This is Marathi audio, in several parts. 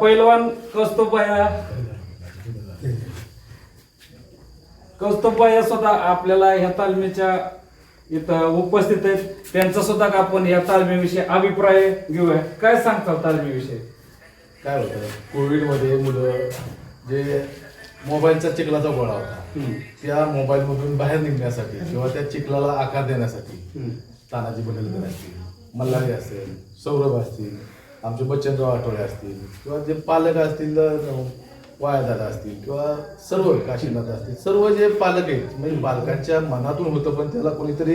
पैलवान कौस्तुभया कौस्तुभया सुद्धा आपल्याला ह्या तालमीच्या इथं उपस्थित आहेत त्यांचा सुद्धा आपण या तालमीविषयी अभिप्राय घेऊया काय सांगता तालमीविषयी काय होतं कोविडमध्ये मुलं जे मोबाईलचा चिखलाचा गोळा होता. त्या मोबाईलमधून बाहेर निघण्यासाठी किंवा त्या चिखलाला आकार देण्यासाठी. तानाजी बंडलकर असतील मल्हारी असेल सौरभ असतील आमचे बच्चनराव आठवडे असतील किंवा जे पालक असतील वायादादा असतील किंवा सर्व काशीनाथ असतील सर्व जे पालक आहेत म्हणजे पालकांच्या मनातून होतं पण त्याला कोणीतरी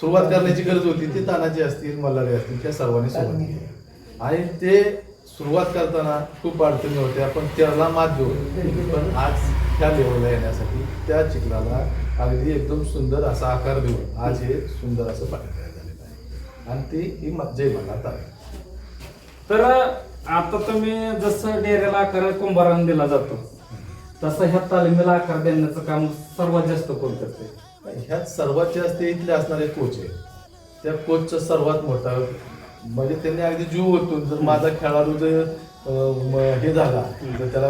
सुरुवात करण्याची गरज होती ते तानाजी असतील मल्हारी असतील त्या सर्वांनी सुरुवात केली. आणि ते सुरुवात करताना खूप अडचणी होत्या पण त्याला मात देऊ पण आज त्या लेवलला येण्यासाठी त्या चिखलाला अगदी एकदम सुंदर असा आकार देऊन आज हे सुंदर असं पाणी तयार झालेलं आहे. आणि ती ही म- जय मल्हार तालुका. तर आता तुम्ही जसं डेऱ्याला आकार कुंभारान दिला जातो तसं ह्या तालमीला आकार देण्याचं काम सर्वात जास्त कोण करते? ह्यात सर्वात जास्त इथले असणारे कोच आहे त्या कोचचा सर्वात मोठा म्हणजे त्यांनी अगदी जीव ओतून जर माझा खेळाडू जर हे झाला तर त्याला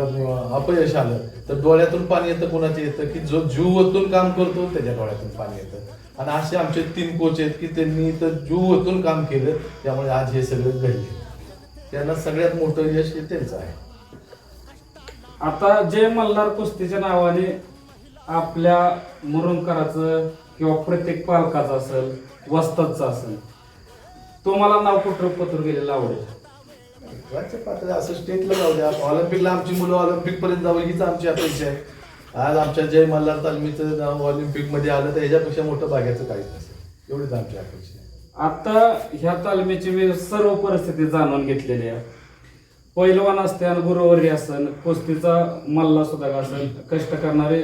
अपयश आलं तर डोळ्यातून पाणी येतं कोणाचे येतं? की जो जीव ओतून काम करतो त्याच्या डोळ्यातून पाणी येतं. आणि असे आमचे तीन कोच आहेत की त्यांनी तर जीव ओतून काम केलं त्यामुळे आज हे सगळं घडले. त्यांना सगळ्यात मोठं यश हे त्यांचं आहे. आता जय मल्हार कुस्तीच्या नावाने आपल्या मुरुमकराचं किंवा प्रत्येक पालकाचं असेल वस्तादचं असेल तुम्हाला नाव कुठं पत्र गेलेलं आवडेल? राज्य पातळी असं स्टेटला जाऊ द्या. ऑलिम्पिकला आमची मुलं ऑलिम्पिक पर्यंत जावं हीच आमची अपेक्षा आहे. आज आमच्या जय मल्हार तालमीचं नाव ऑलिम्पिकमध्ये आलं तर ह्याच्यापेक्षा मोठं भाग्याचं काहीच नसेल. एवढीच आमची अपेक्षा आता ह्या तालमीची मी सर्व परिस्थिती जाणून घेतलेली आहे पैलवान असते आणि गुरुवारी असन कुस्तीचा मल्ला सुद्धा असेल कष्ट करणारे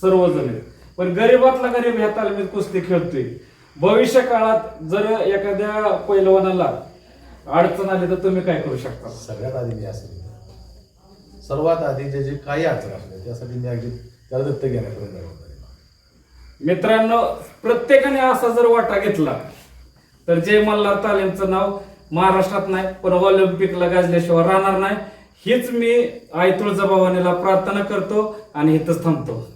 सर्वजण आहेत पण गरीबातला गरीब ह्या तालमीत कुस्ती खेळतोय भविष्य काळात जर एखाद्या पैलवानाला अडचण आली तर तुम्ही काय करू शकता सगळ्यात आधी मी असं केलं. सर्वात आधी जे जे काही अडचण असले त्यासाठी मी अगदी त्याला दत्त आहे. मित्रांनो प्रत्येकाने असा जर वाटा घेतला तर जय मल्हार तालीमचं नाव महाराष्ट्रात नाही पण ऑलिम्पिकला गाजल्याशिवाय राहणार नाही. हीच मी आई तुळजाभवानीला प्रार्थना करतो आणि इथंच थांबतो.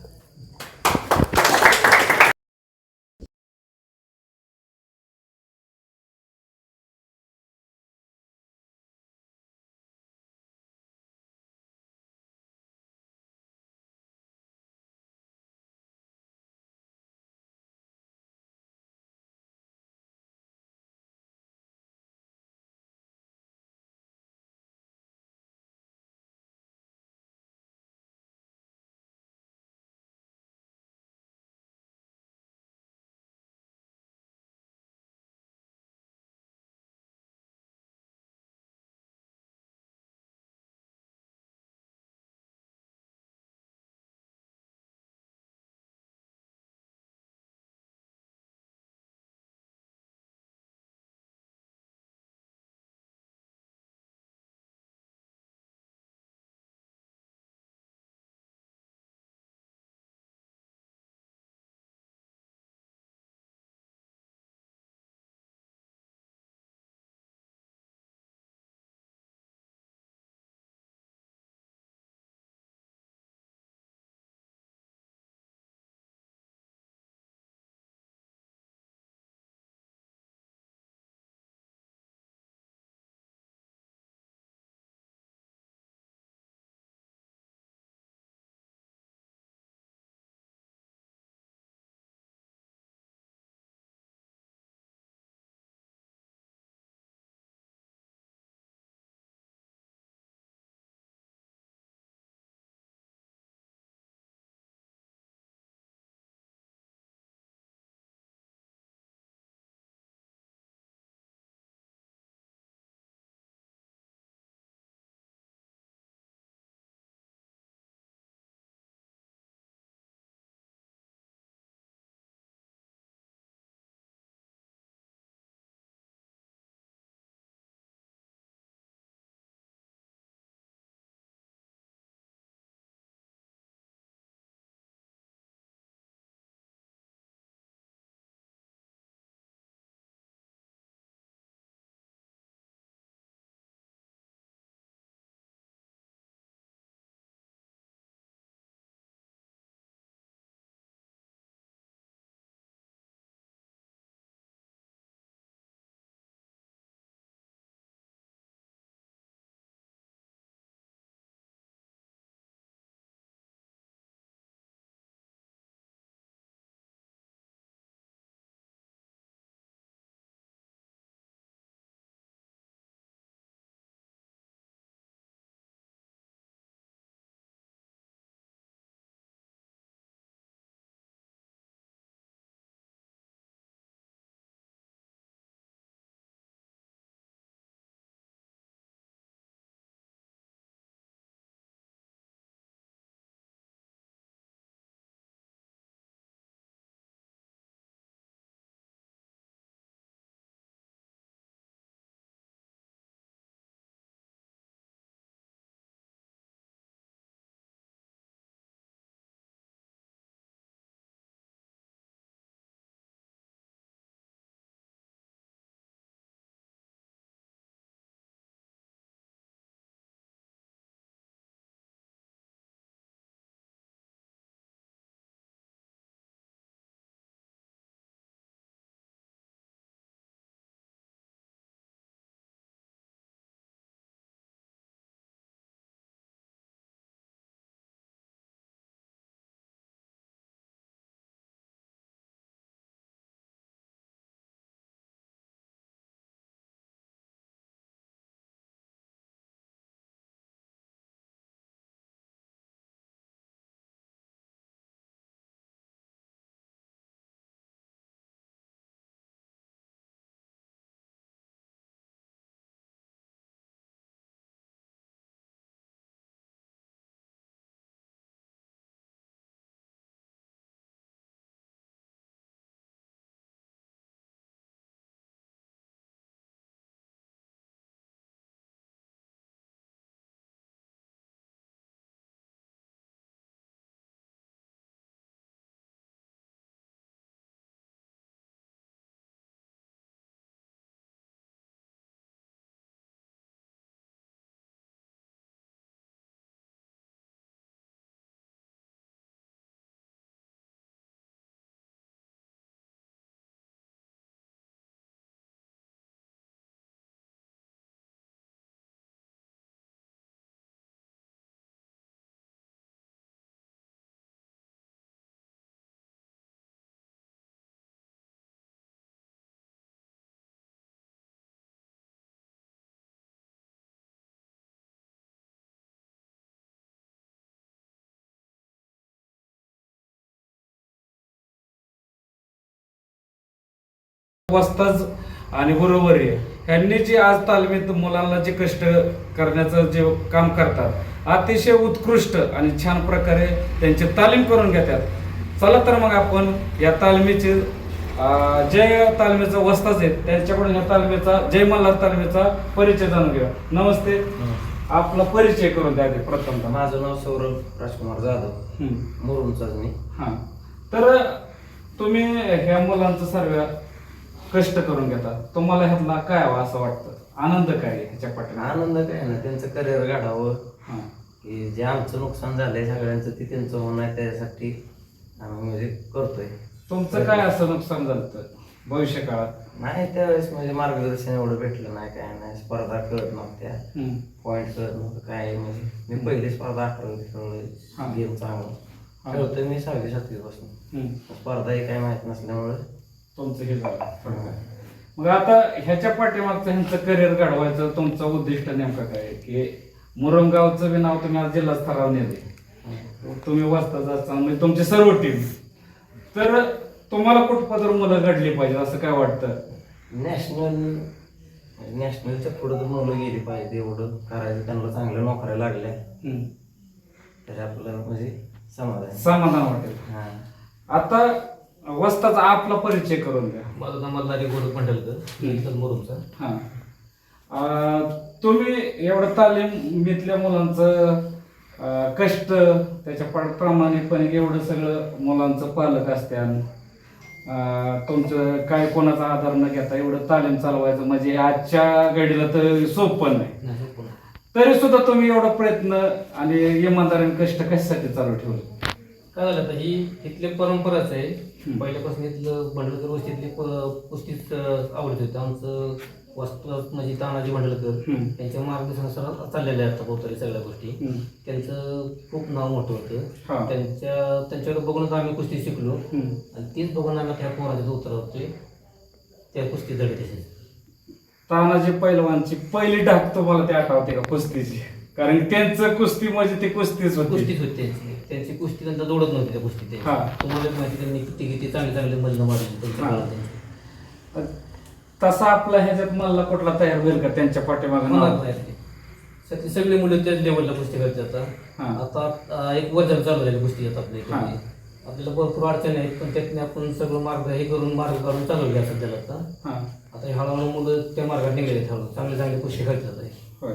वस्ताज आणि बरोबर ह्यांनी जे आज तालमीत मुलांना जे कष्ट करण्याचं जे काम करतात अतिशय उत्कृष्ट आणि छान प्रकारे त्यांची तालीम करून घेतात. चला तर मग आपण या तालमीचे जय तालमीचा वस्ताज आहेत त्यांच्याकडून या तालमीचा जय मल्हार तालमीचा परिचय जाणून घेऊया. नमस्ते. आपला परिचय करून द्या आधी प्रथमतः. माझं नाव सौरभ राजकुमार जाधव. हम्म. मुरुम चाचणी हा. तर तुम्ही ह्या मुलांचं सर्व कष्ट करून घेता तुम्हाला ह्यातला काय हवा असं वाटतं आनंद काय आहे ह्याच्या पाठीमागे? आनंद काय ना त्यांचं करिअर हा. की जे आमचं नुकसान झालंय सगळ्यांचं ते त्यांचं होणं आहे त्याच्यासाठी आम्ही म्हणजे करतोय तुमचं काय असं नुकसान झालं भविष्य काळात नाही त्यावेळेस म्हणजे मार्गदर्शन एवढं भेटलं नाही काय नाही स्पर्धा कळत नव्हत्या हम्म. पॉईंट कळत नव्हतं काय म्हणजे मी पहिली स्पर्धा अकरावी. खेळलोय गेम. चांगला खेळतोय मी सहावी सातवी पासून हम्म. स्पर्धाही काय माहीत नसल्यामुळे तुमचं हे झालं. मग आता ह्याच्या पाठीमागचं ह्यांचं करिअर घडवायचं तुमचं उद्दिष्ट नेमकं काय आहे? की मुरमगावचं बी नाव तुम्ही आज जिल्हा स्तरावर नेले तुम्ही वाचता जाता म्हणजे तुमची सर्व टीम तर तुम्हाला कुठपत्र मुलं घडली पाहिजे असं काय वाटतं? नॅशनल नॅशनलच्या पुढे तर मुलं गेली पाहिजे एवढं करायचं त्यांना चांगल्या नोकऱ्या लागल्या. तर आपल्याला म्हणजे समाधान. समाधान वाटेल. हा. आता वस्ताचा आपला परिचय करून द्या. माझं नाव मल्हारी गोरख मंडलकर मुरुमचा. हा. अं, तुम्ही एवढं तालीमीतल्या मुलांचं अं, कष्ट त्याच्या प्रामाणिकपणे एवढं सगळं मुलांचं पालक असत्यान अं, तुमचं काय कोणाचा आधार न घेता एवढं तालीम चालवायचं म्हणजे आजच्या घडीला तर सोपं नाही. नाही तरी सुद्धा तुम्ही एवढा प्रयत्न आणि इमानदारीने कष्ट कशासाठी चालू ठेवले? काय झालं आता ही इथली परंपराच आहे. पहिल्यापासून इथलं भंडलकर वस्तीतली कुस्तीच आवडत होती. आमचं वस्तू म्हणजे तानाजी भंडलकर. त्यांच्या मार्गदर्शनानुसार चाललेल्या आहेत आता बहुतरी सगळ्या गोष्टी. त्यांचं खूप नाव मोठं हा. होतं त्यांच्या त्यांच्याकडे बघूनच आम्ही कुस्ती शिकलो. आणि तीच बघून आम्ही त्या पोराचे उतरवतोय त्या कुस्ती धडे तसेच तानाजी पैलवानची पहिली डाक तुम्हाला ते आठवते का कुस्तीची? कारण त्यांचं कुस्ती म्हणजे ती कुस्तीच होती. कुस्तीच होती त्यांची कुस्ती त्यांचा दौडत नव्हती त्या कुस्ती हा. तुम्हाला माहिती त्यांनी किती किती चांगले चांगले मल्ल मारले त्यांच्या हा. काळात त्यांचे. तसा आपला ह्याच्यात मला कुठला तयार होईल का त्यांच्या पाठीमागे ते. सगळी सगळी मुलं त्याच लेवलला कुस्ती करतात हा. आता आता एक वजन चालू झाली कुस्ती आता आपल्या इकडे. हा. आपल्याला भरपूर अडचणी आहेत पण त्यातने आपण सगळं मार्ग हे करून मार्ग काढून चालू घ्या सध्याला आता हा आता हे हळूहळू मुलं त्या मार्गात निघाले हळू चांगले चांगले कुस्ती करतात आहे होय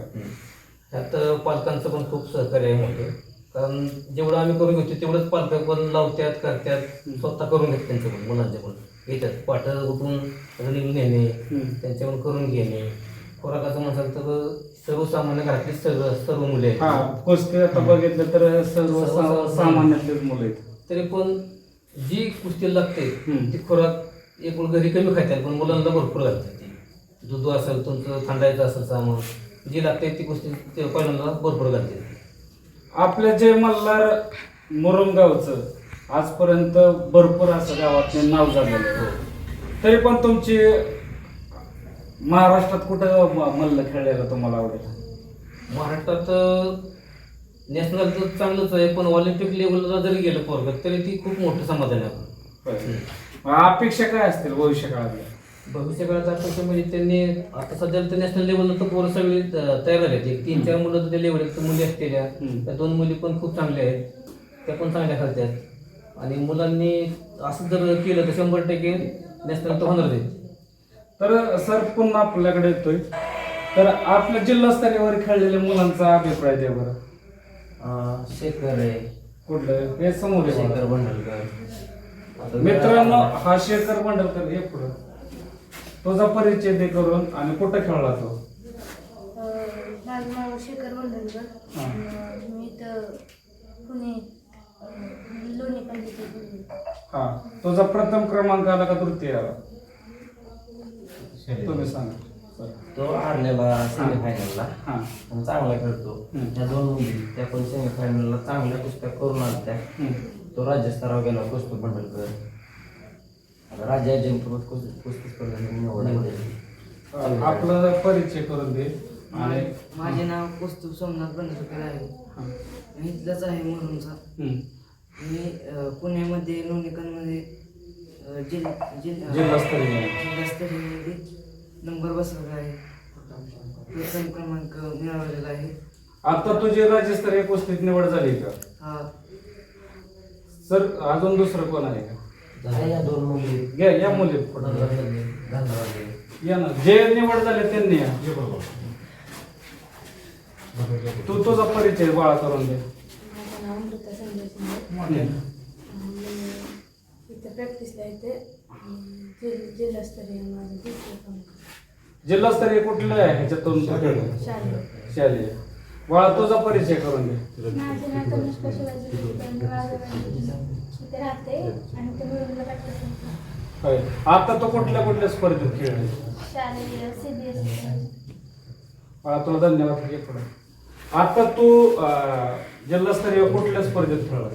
त्यात पालकांचं पण खूप सहकार्य आहे मोठं कारण जेवढं आम्ही करून घेतो तेवढंच पालक पण लावतात करतात स्वतः करून घेतात त्यांचं पण मुलांच्या पण. येतात पाठ उठून रनिंग नेणे. त्यांच्याकडून करून घेणे. खोराकाचं म्हणाल तर सर्वसामान्य घरातली सर्व सर्व मुले हा आहेत कुस्ती आता बघितलं तर सर्व सर्व- सा- सामान्यातलेच मुलं आहेत. तरी पण जी कुस्ती लागते. ती खोराक एक घरी कमी खातात पण मुलांना भरपूर घालतात ती. दूध असेल तुमचं थंडायचं असेल सामान जी लागते ती कुस्ती ते पहिल्यांदा भरपूर घालते. आपल्या जय मल्हार मुरुमगावचं आजपर्यंत भरपूर असं गावात नाव झालेलं आहे. तरी पण तुमची महाराष्ट्रात कुठं म- मल्ल खेळायला तुम्हाला आवडेल महाराष्ट्रात नॅशनल तर चांगलंच आहे पण ऑलिम्पिक लेवलला जरी गेलं पोरग तरी ती खूप मोठं समाधान आहे. आपण अपेक्षा काय असतील भविष्य काळातल्या भविष्य काळात आपण म्हणजे त्यांनी आता सध्या तर नॅशनल लेवलला तर पोरं सगळी तयार झाले एक तीन चार मुलं तर लेवल मुली असलेल्या. त्या दोन मुली पण खूप चांगल्या आहेत. त्या पण चांगल्या खेळतात. आणि मुलांनी असं जर केलं तर शंभर टक्के नॅशनल तर होणार आहे. तर सर पुन्हा आपल्याकडे येतोय. तर आपल्या जिल्हास्तरीयवर खेळलेल्या मुलांचा अभिप्राय द्या बरं. अं, शेखर आहे. कुठलं? हे समोर आहे शेखर बघा. आता मित्रांनो हा शेखर मंडलकर हे पुढं. तुझा परिचय दे करून आणि कुठं खेळला तो? अं, माझं नाव शेखर वंधनकर हा. अं, मी तर पुणे अं, लोणी पंडित हा. तुझा प्रथम क्रमांक आला का तृतीय आला? तुम्ही सांगा. तो हारलेला सेमीफायनलला हा. पण चांगला खेळतो. हम्म. त्या दोन मुली त्या पण सेमीफायनलला चांगल्या कुस्त्या करून आल्या हम्म. तो राज्यस्तरावर गेला कौस्तुभ भंडलकर आता राज्य अजिंक्यपद कुस्ती कुस्ती निवड. आपला परिचय करून दे. आणि माझे नाव कौस्तुभ सोमनाथ बंडलकर आहे. हा. मी इथलाच आहे मुरुमचा. हम्म. मी अ, पुण्यामध्ये लोणीकरमध्ये अं, जिल जिल जिल्हास्तरीय जिल्हास्तरीयमध्ये नंबर बसवला आहे. प्रथम क्रमांक मिळवलेला आहे. आता तुझी राज्यस्तरीय कुस्तीत निवड झाली का? हा. सर अजून दुसरं कोण आहे का? या दोन मुली घ्या या मुली या ना जे निवड झाले त्यांनी या. तू तुझा परिचय बाळा करून दे. माझं नाव अमृता संजय शिंदे. हम्म. आणि इथं प्रॅक्टिसला येते. अं, जिल जिल्हास्तरीय माझं दुसरं काम. जिल्हास्तरीय कुठलं आहे ह्याच्यातून? शालेय. शालेय. बाळा तुझा परिचय करून दे. माझं नाव तनुष्का शिवाजी मी वाघवाडी राहते आणि ते होय आता तो कुठल्या कुठल्या स्पर्धेत खेळले? शालेय एस बाळा तुला धन्यवाद घे पुढे. आता तू अं, जिल्हास्तरीय कुठल्या स्पर्धेत खेळला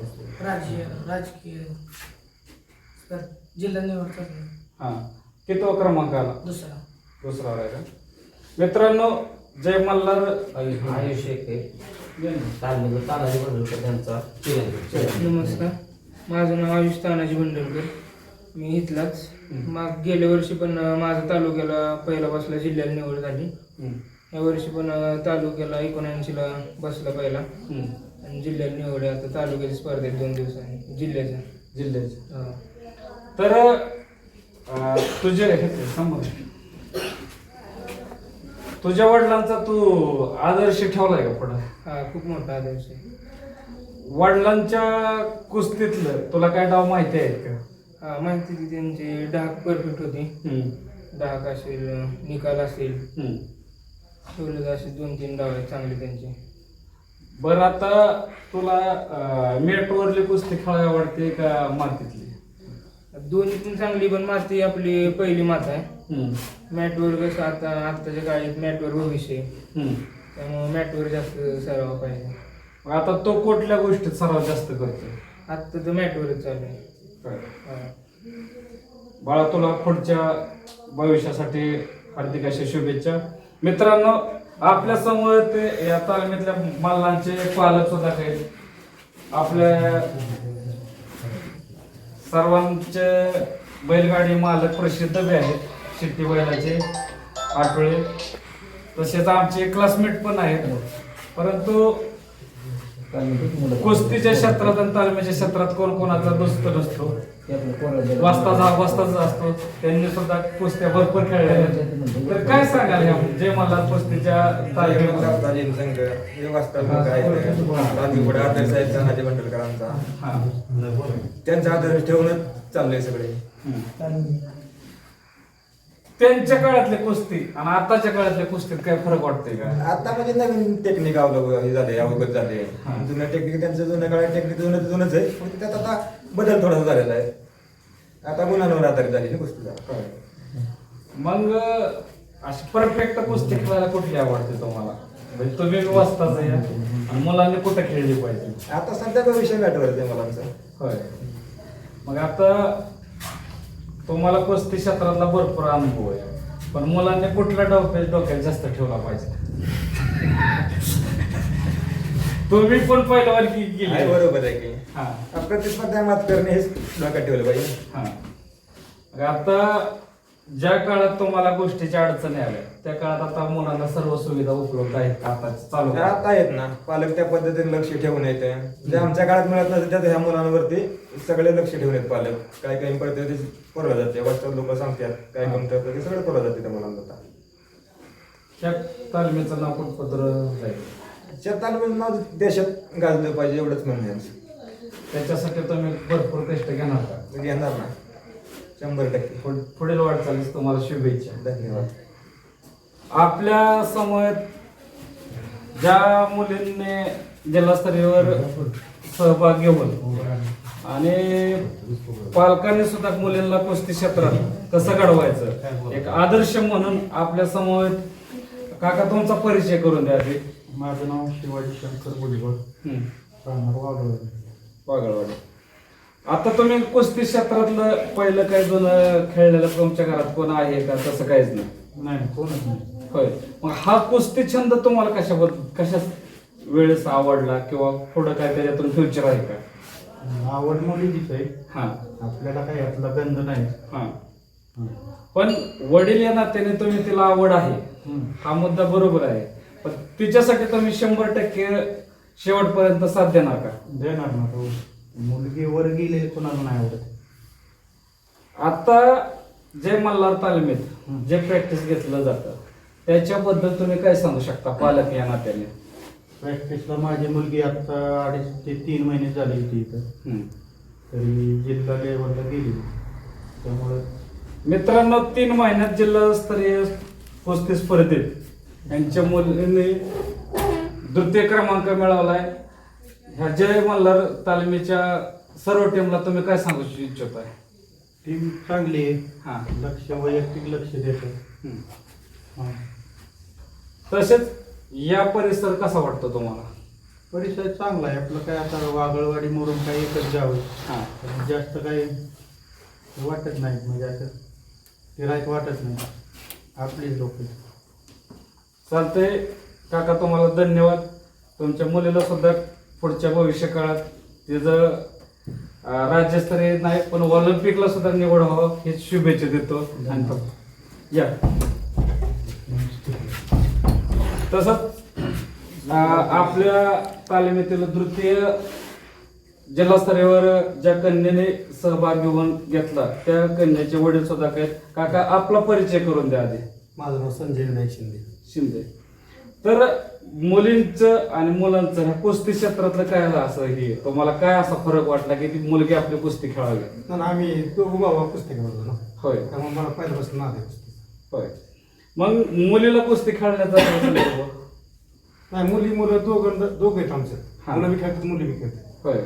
राज्य राजकीय स्पर्ध- जिल्हा निवड करणे हा. कितवा क्रमांक आला? दुसरा. दुसरा आहे का? मित्रांनो जय मल्हार. आयुष्य एक. आहे या ना. तालमीचं तानाजी बंडलकर त्यांचा. चिरंजीव नमस्कार. माझं नाव आयुष तानाजी भंडलकर मी इथलाच. माग गेल्या वर्षी पण माझा तालुक्याला पहिला बसला जिल्ह्याला निवड झाली. या वर्षी पण तालुक्याला एकोणऐंशीला बसला पहिला. आणि जिल्ह्याला निवड आहे आता तालुक्याची स्पर्धा आहे दोन दिवसांनी जिल्ह्याच्या जिल्ह्याचे. हा. तर अं, तुझे हे ते समोर. तुझ्या वडिलांचा तू आदर्श ठेवलाय का पुढे? हा खूप मोठा आदर्श आहे. वडिलांच्या कुस्तीतलं तुला काय डाव माहिती आहेत का हा माहिती ती त्यांची डाक परफेक्ट होती हम्म. डाक असेल निकाल असेल हम्म. ठेवले असे दोन तीन डाव आहेत चांगले त्यांचे बरं आता तुला अं, मेटवरली कुस्ती खेळायला आवडते का मातीतली दोन्ही पण चांगली पण माती आपली पहिली माता आहे हम्म. मॅटवर कसं आता आत्ताच्या काळात मॅटवर भविष्य आहे हम्म. त्यामुळे मॅटवर जास्त सराव पाहिजे मग आता तो कुठल्या गोष्टीत सराव जास्त करतो आत्ता तर मॅटवरच चालू आहे? हा. बाळा तुला पुढच्या भविष्यासाठी हार्दिक अशा शुभेच्छा. मित्रांनो आपल्यासमोर ते या तालमीतल्या मल्लांचे पालक सुद्धा काही आपल्या सर्वांचे बैलगाडी मालक प्रसिद्ध बी आहेत. शिट्टी बैलाचे आठवळे तसेच आमचे क्लासमेट पण आहेत. परंतु कुस्तीच्या क्षेत्रात आणि तालमीच्या क्षेत्रात कोण कोणाचा दोस्त नसतो. वाजताचा वाजताच असतो. त्यांनी सुद्धा कुस्त्या भरपूर खेळल्या. तर काय सांगाल ह्या जे मला कुस्तीच्या तालमीला तालीम संघ वास्तव काय पुढे आदर्श आहेत तानाजी बंडलकरांचा? हा. त्यांचा आदर्श ठेवूनच चाललंय सगळे. त्यांच्या काळातली कुस्ती आणि आताच्या काळातल्या कुस्तीत काय फरक वाटतोय का? आता म्हणजे नवीन टेक्निक अवलंब हे झाले अवगत झाले. हा. जुनं टेक्निक त्यांचं जुन्या काळात टेक्निक जुनं जुनच आहे. पण त्यात आता बदल थोडासा झालेला आहे. आता गुन्ह्यांवर आधारित झाली ना कुस्ती जरा. मग अशी परफेक्ट कुस्ती खेळायला कुठली आवडते तुम्हाला? म्हणजे तुम्ही वाजताच आहे आणि मुलांनी कुठं खेळली पाहिजे? आता सध्या विषय मॅटवर आहे मुलांचा. होय. मग आता तुम्हाला कुस्ती क्षेत्रातला भरपूर अनुभव आहे. पण मुलांनी कुठला डोक्यात डोक्यात जास्त ठेवला पाहिजे? तुम्ही पण पहिल्यावर की गेले. बरोबर आहे की. हा. प्रतिस्पर्धा मात करणे हेच डोक्यात ठेवलं पाहिजे. हा. आता ज्या काळात तुम्हाला गोष्टीच्या अडचणी आल्या त्या काळात आता मुलांना सर्व सुविधा उपलब्ध आहेत आता चालू आता आहेत ना. पालक त्या पद्धतीने लक्ष ठेवून येते. जे आमच्या काळात मिळत नसते त्यात ह्या मुलांवरती सगळे लक्ष ठेवून येत पालक. काय काही पडते ते पुरवलं जाते. वास्तव लोक सांगतात काय कमी ठरतं ते सगळं पुरवलं जाते त्या मुलांना आता. त्या तालमीचं नाव कुठपत्र जाईल शेताला नाव देशात गाजलं पाहिजे एवढंच आमचं. त्याच्यासाठी तुम्ही भरपूर कष्ट घेणार का? घेणार ना. शंभर टक्के. पुढ- पुढील वाटचालीस तुम्हाला शुभेच्छा. धन्यवाद. आपल्यासमोर ज्या मुलींनी जिल्हास्तरीयवर सहभाग घेऊन आणि पालकांनी सुद्धा मुलींना कुस्ती क्षेत्रात कसं घडवायचं एक आदर्श म्हणून आपल्यासमोर काका तुमचा परिचय करून द्या आधी. माझं नाव शिवाजी शंकर हम्म. राहणार वाघोळी. वागळवाडी आता तुम्ही कुस्ती क्षेत्रातलं पहिलं काही जुनं खेळलेलं तुमच्या घरात कोण आहे का? तसं काहीच नाही. नाही कोणच नाही. होय. मग हा कुस्ती छंद तुम्हाला कशाबद्दल कशा वेळेस आवडला किंवा पुढं काय त्याच्यातून फ्युचर आहे का? आवड मुलीचीच आहे. हा. आपल्याला काही यातला गंध नाही. हा. पण वडील या नात्याने तुम्ही तिला आवड आहे. हा. मुद्दा बरोबर आहे. पण तिच्यासाठी तुम्ही शंभर टक्के शेवटपर्यंत साथ देणार का? देणार ना तो मुलगी वर गेलेली कोणाला नाही आवडत. आता जे मल्हार तालमीत जे प्रॅक्टिस घेतलं जातं त्याच्याबद्दल तुम्ही काय सांगू शकता पालक या नात्याने? प्रॅक्टिसला माझी मुलगी आता अडीच ते तीन महिने झाली होती इथं. हम्म. तरी जिल्हा लेवलला गेली. त्यामुळं मित्रांनो तीन महिन्यात जिल्हास्तरीय कुस्ती स्पर्धेत यांच्या मुलींनी द्वितीय क्रमांक मिळवलाय. ह्या जय मल्हार तालमीच्या सर्व टीमला तुम्ही काय सांगू इच्छिताय टीम चांगली आहे. हा. लक्ष वैयक्तिक लक्ष देतं. हम्म. हा. तसेच या परिसर कसा वाटतो तुम्हाला? परिसर चांगला आहे. आपलं काय आता वागळवाडी मोरून काही एकच आहे. हा. जास्त काही वाटत नाही. म्हणजे असं गिरायक वाटत नाही. आपलीच लोक चालतंय. काका तुम्हाला धन्यवाद. तुमच्या मुलीला सुद्धा पुढच्या भविष्य काळात अं, राज्यस्तरीय नाही पण ऑलिम्पिकला सुद्धा निवड व्हावं हेच शुभेच्छा देतो आणि तो- या. तसंच आपल्या तालमीतील तृतीय जिल्हास्तरीयवर ज्या कन्येने सहभाग घेऊन घेतला त्या कन्याचे वडील सुद्धा काय काका आपला परिचय करून द्या आधी. माझं नाव संजय विनायक शिंदे. शिंदे. तर मुलींचं आणि मुलांचं ह्या कुस्ती क्षेत्रातलं काय असं हे? तुम्हाला काय असा फरक वाटला की ती मुलगी आपली कुस्ती खेळावी? ना आम्ही दोघं बाबा पुस्तक होतो ना. होय. त्यामुळे मला पहिल्यापासून नाद आहे कुस्ती होय. मग मुलीला कुस्ती खेळण्याचा काय संदर्भ? नाही मुली मुलं दोघं दोघं आहेत आमचं. हा. मुलं बी खेळतात मुली बी खेळतात. होय.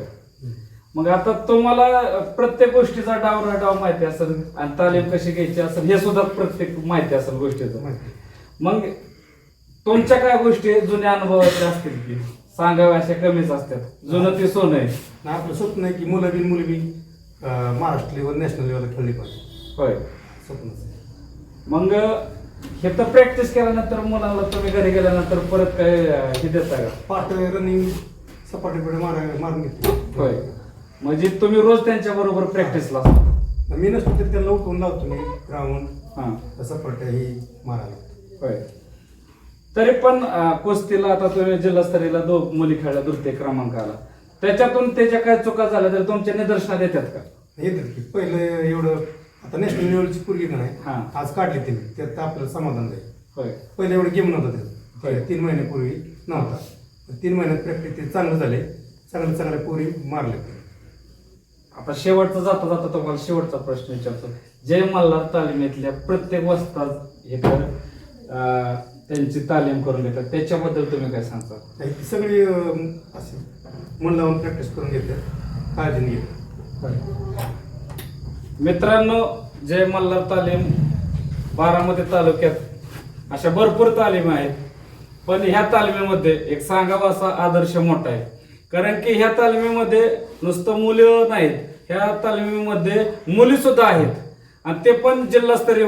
मग आता तुम्हाला प्रत्येक गोष्टीचा डाव न डाव माहिती असेल आणि तालीम कशी घ्यायची असेल हे सुद्धा प्रत्येक माहिती असेल गोष्टीचं. माहिती. मग तुमच्या काय गोष्टी जुन्या अनुभवाच्या असतील की सांगाव्या अशा कमीच असतात. जुनं ते सोनं आहे. ना आपलं स्वप्न आहे की मुलं बी मुली बी अं, महाराष्ट्र लेवल नॅशनल लेवलला खेळली पाहिजे. होय. स्वप्नच आहे. मग हे तर प्रॅक्टिस केल्यानंतर मुलांना तुम्ही घरी गेल्यानंतर परत काय अं, हे देता का? पाठ रनिंग सपाटी पुढे मारा मारून घेते. होय. म्हणजे तुम्ही रोज त्यांच्या बरोबर प्रॅक्टिसला मी नसतो तरी त्यांना उठवून लावतो मी ग्राउंड हा. सपाट्या ही मारायला. होय. तरी पण कुस्तीला आता तुम्ही जिल्हास्तरीयला दो मुली खेळल्या तृतीय क्रमांकाला. त्याच्यातून त्याच्या काय चुका झाल्या तर तुमच्या निदर्शनात येतात का? येतात की. पहिलं एवढं आता नॅशनल लेवलची पूर्वी का हा. नाही आज काढली त्यांनी त्यात आपल्याला समाधान जाईल होय. पहिले एवढं गेम नव्हता होय. त्यात तीन महिन्यापूर्वी नव्हता. तीन महिन्यात प्रॅक्टिस ते चांगलं झाले. चांगल्या चांगल्या पोरी मारले आता शेवटचा जाता जाता तुम्हाला शेवटचा प्रश्न विचारतो. जय मल्हार तालिमेतल्या प्रत्येक वस्ताद हे तर अं, त्यांची तालीम करून घेतात. त्याच्याबद्दल तुम्ही काय सांगता? आणि ती सगळी अं, असे मन लावून प्रॅक्टिस करून घेतात काळजीने घेतात मित्रांनो जय मल्हार तालीम बारामती तालुक्यात अशा भरपूर तालीम आहेत पण ह्या तालमीमध्ये एक सांगावा असा आदर्श मोठा आहे. कारण की ह्या तालमीमध्ये नुसतं मुलं नाहीत ह्या तालमीमध्ये मुली सुद्धा आहेत. आणि ते पण जिल्हास्तरीय